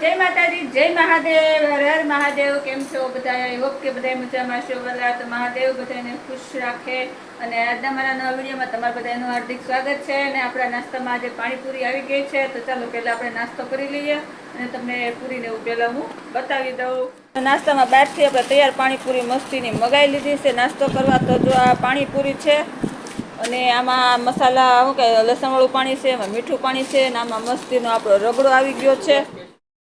જય માતાજી, જય મહાદેવ, હર હર મહાદેવ, કેમ છો બધા? આઈ હોપ કે બધા મજામાં છો. બધા તો મહાદેવ બધાને ખુશ રાખે. અને આજના મારા નવા વિડીયોમાં તમારા બધાનું હાર્દિક સ્વાગત છે. અને આપણા નાસ્તામાં આજે પાણીપુરી આવી ગઈ છે. તો ચાલો પહેલાં આપણે નાસ્તો કરી લઈએ. અને તમને પૂરીને એવું પહેલાં હું બતાવી દઉં. નાસ્તામાં બહારથી આપણે તૈયાર પાણીપુરી મસ્તીની મગાવી લીધી છે. નાસ્તો કરવા તો જો આ પાણીપુરી છે. અને આમાં મસાલા, શું કે લસણવાળું પાણી છે, એમાં મીઠું પાણી છે. અને આમાં મસ્તીનો આપણો રગડો આવી ગયો છે.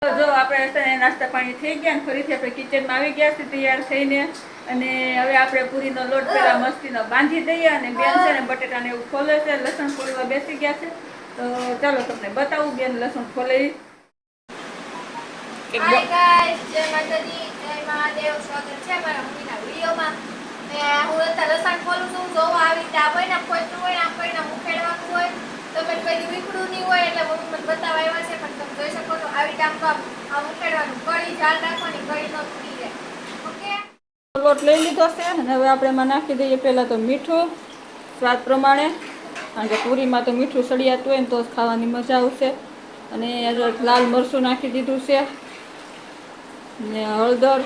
જો આપણે અત્યારે નાસ્તા પાણી થઈ ગયા ને ફરીથી આપણે કિચનમાં આવી ગયા છે તૈયાર થઈને. અને હવે આપણે પૂરીનો લોટ પહેલાં મસ્તીનો બાંધી દઈએ અને બેન છે ને બટેટાને એવું ખોલે છે, લસણ ખોલવા બેસી ગયા છે. તો ચાલો તમને બતાવું, બેન લસણ ખોલે હું લસણ ખોલું છું, જોવા આવી રીતે આ કોઈના હોય ને આ મુખેડવાનું હોય. લોટ લઈ લીધો છે અને હવે આપણે એમાં નાખી દઈએ પહેલાં તો મીઠું, સ્વાદ પ્રમાણે. કારણ કે પૂરીમાં તો મીઠું સળિયાતું હોય ને તો જ ખાવાની મજા આવશે. અને લાલ મરચું નાખી દીધું છે. ને હળદર.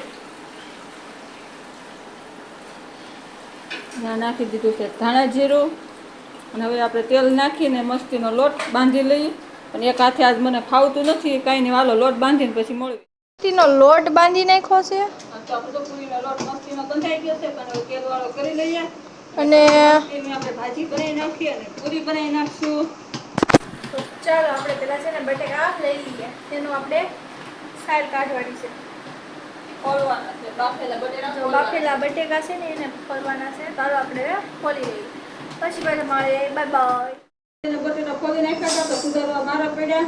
નાખી દીધું છે ધાણા જીરું. અને હવે આપણે તેલ નાખીને મસ્તીનો લોટ બાંધી લઈએ. પણ એક હાથે આજ મને ફાવતું નથી કાંઈ નહીં વાલો લોટ બાંધીને પછી મળી નો લોટ બાંધી નાખ્યો છે. તો આપણે તો પૂરીનો લોટ મસ્તીનો બંધાઈ ગયો છે પણ હવે તેલવાળો કરી લઈએ. અને આપણે ભાજી બનાવી નાખીએ અને પૂરી બનાવી નાખશું. તો ચાલો આપણે પેલા છે ને બટેકા લઈ લઈએ. તેનું આપણે સાઈડ કાઢવાની છે. બાફેલા બટેકા બાફેલા બટેકા છે ને એને ફરવાના છે. ચાલો આપણે ફોલી લઈએ. પછી પાછા મળે. બાય બાય બટેટા ખોલી નાખ્યા હતા, તો સુધારવા મારા પડ્યા.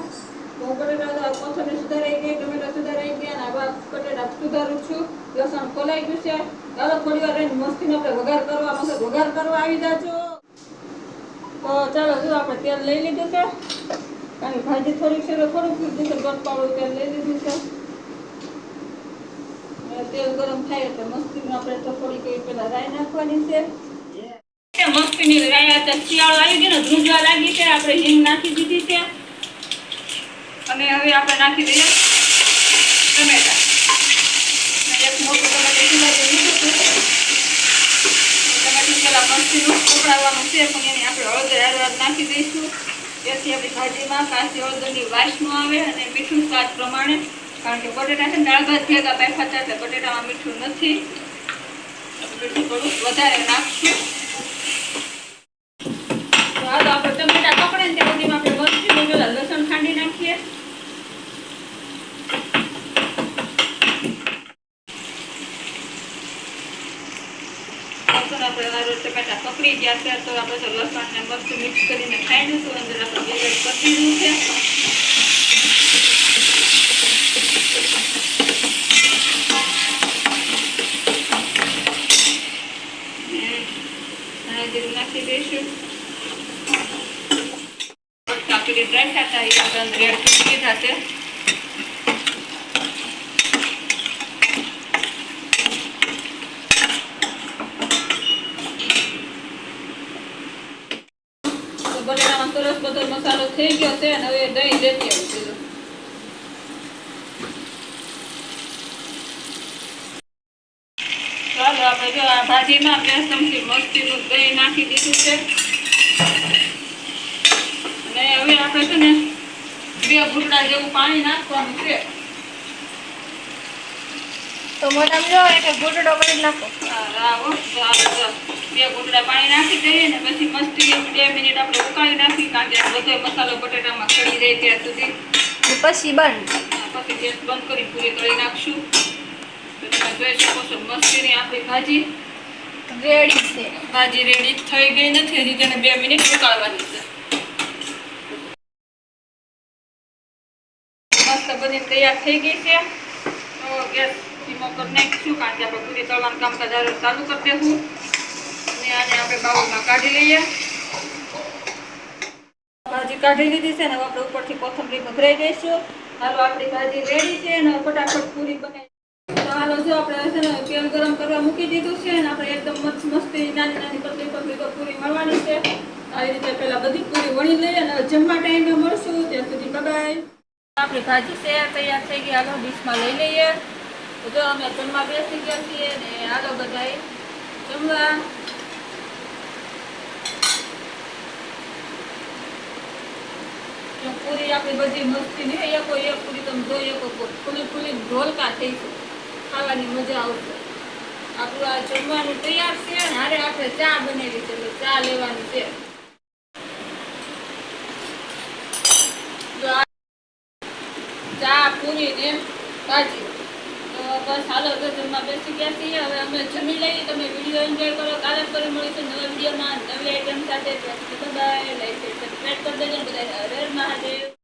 હું બટેટા કોથમીર સુધારાઈ ગઈ, ટમેટા સુધારાઈ ગયા અને આ બટેટા સુધારું છું. લસણ ખોલાઈ ગયું છે. થોડી વાર રહીને મસ્તીનો આપણે વઘાર કરવા મતલબ વઘાર કરવા આવી જાજો. તો ચાલો, જો આપણે તેલ લઈ લીધું છે. કારણ કે ભાજી થોડીક છે થોડુંક લીધું છે તેલ લઈ લીધું છે. તેલ ગરમ થાય એટલે મસ્તીમાં આપણે તો થોડીક પેલા રાઈ નાખવાની છે. અત્યારે શિયાળો આવી ગયો ને, ધ્રુજવા લાગી છે આપણે હિંગ નાખી દીધી છે અને હવે આપણે નાખી દઈએ ટમેટા. એક મોટું ટમેટું સુધારી લીધું ટમેટું પેલા મસ્તીનું ઉકળાવવાનું છે, પણ એની આપણે હળદર હારવાર નાખી દઈશું. જેથી આપણી ભાજીમાં કાચી હળદરની વાસ ન આવે અને મીઠું સ્વાદ પ્રમાણે. કારણ કે બટેટા છે દાળ ભેગા હતા, એટલે બટેટામાં મીઠું નથી. વધારે નાખશું તો હાલો આપણે ટમેટા પકડે ને ત્યાં સુધીમાં આપણે મરચીનું પેલા લસણ ખાંડી નાખીએ લસણ આપણે પકડી ગયા છે. તો આ તો લસણ ને મરચું મિક્સ કરીને ખાઈ દઈશું અંદર આપણે પતી છે. નાખી દઈશું. કાપીને રાખ્યા હતા એ આપણે અંદર કરી દીધા છે તો બટેટામાં સરસ બધો મસાલો થઈ ગયો છે અને હવે દહીં લેતી આવું છું. ચાલો આપણે જો આ ભાજીમાં બે ચમચી દહીં નાખી દીધું છે. અને હવે આપણે છે ને બે ઘૂંટડા જેવું પાણી નાખવાનું છે. તો મોટામાં જો એક ઘૂંટડો કરી નાખો. બે ઘૂંટડા પાણી નાખી દઈએ ને પછી મસ્તી બે મિનિટ આપણે ઉકાળી નાખી કારણ કે બધો મસાલો બટેટામાં ચડી જાય ત્યાં સુધી. પછી બંધ. પછી ગેસ બંધ કરી પૂરી કરી નાખશું. તો તમે જોઈ શકો છો મસ્તીની આપણી ભાજી. રેડી છે. ભાજી રેડી થઈ ગઈ નથી હજી તેને બે મિનિટ ઉકાળવાની છે. મસ્ત બની તૈયાર થઈ ગઈ છે. તો ગેસ ધીમો કરી નાખીશું કારણ કે આપણે પૂરી તળવાનું કામકાજ હારે ચાલુ કરી દેવું. અને આને આપણે બાઉલમાં કાઢી લઈએ. ભાજી કાઢી લીધી છે ને આપણે ઉપરથી કોથમરી ભભરાઈ દઈશું હાલો, આપણી ભાજી રેડી છે અને ફટાફટ પૂરી બનાવી. તો હાલો, જો આપણે છે ને તેલ ગરમ કરવા મૂકી દીધું છે અને આપણે એકદમ મસ્ત મસ્તી નાની નાની પતલી પતલી પૂરી મળવાની છે. આવી રીતે પહેલાં બધી પૂરી વણી લઈએ અને જમવા ટાઈમે મળશું. ત્યાં સુધી બગાય આપણી ભાજી છે, તૈયાર થઈ ગઈ. હાલો, ડીશમાં લઈ લઈએ. મજા આવશે. આપણું આ જમવાનું તૈયાર છે ને હારે આપણે ચા બનાવી છે, એટલે ચા લેવાની છે. ચા પૂરી ને ભાજી. બસ હાલો, તો જમવા બેસી ગયા છીએ. હવે અમે જમી લઈએ. તમે વીડિયો એન્જોય કરો. કાલે ફરી મળીશું નવા વિડીયોમાં. નવી આઈટમ સાથે. બાય લાઈક સબસ્ક્રાઈબ કરી દેજો. બધા હરે મહાદેવ.